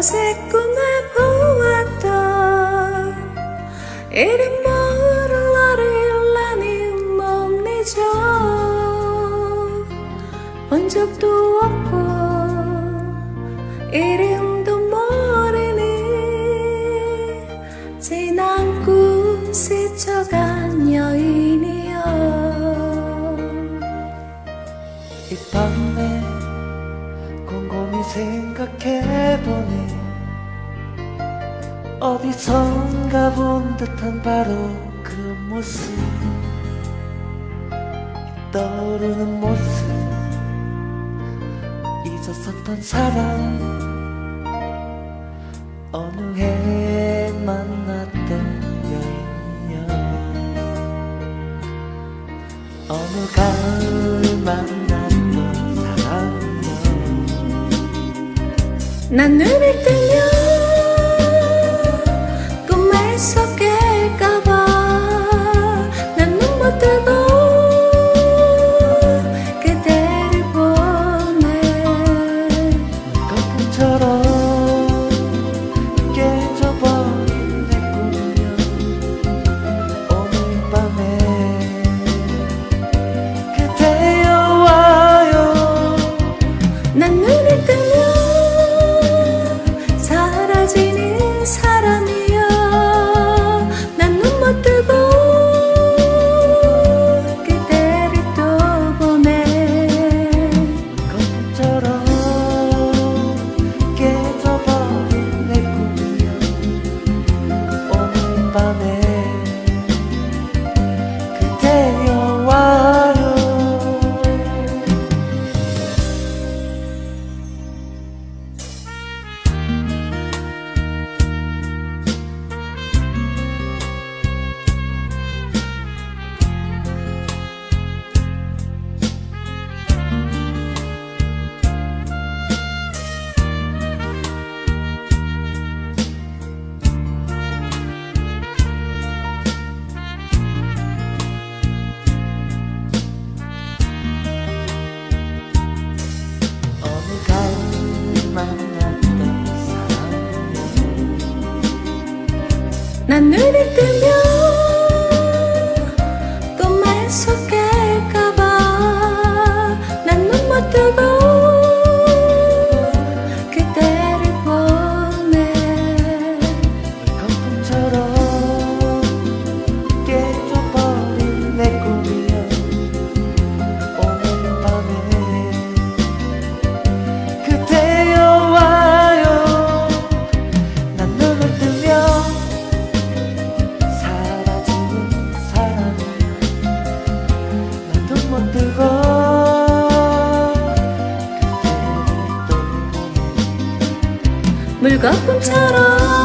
어제 꿈에 보았던 이름 모를 너를 나니 못 잊어 본 적도 없고 이름도 모르니 지난 꿈 스쳐간 여인이여. 이 밤에 생각해보니 어디선가 본 듯한 바로 그 모습. 떠오르는 모습. 잊었었던 사람 어느 해 만났던 여인이여 어느 가을 만 난 눈을 뜨 밤에 난 눈을 뜨면 보네 물거품처럼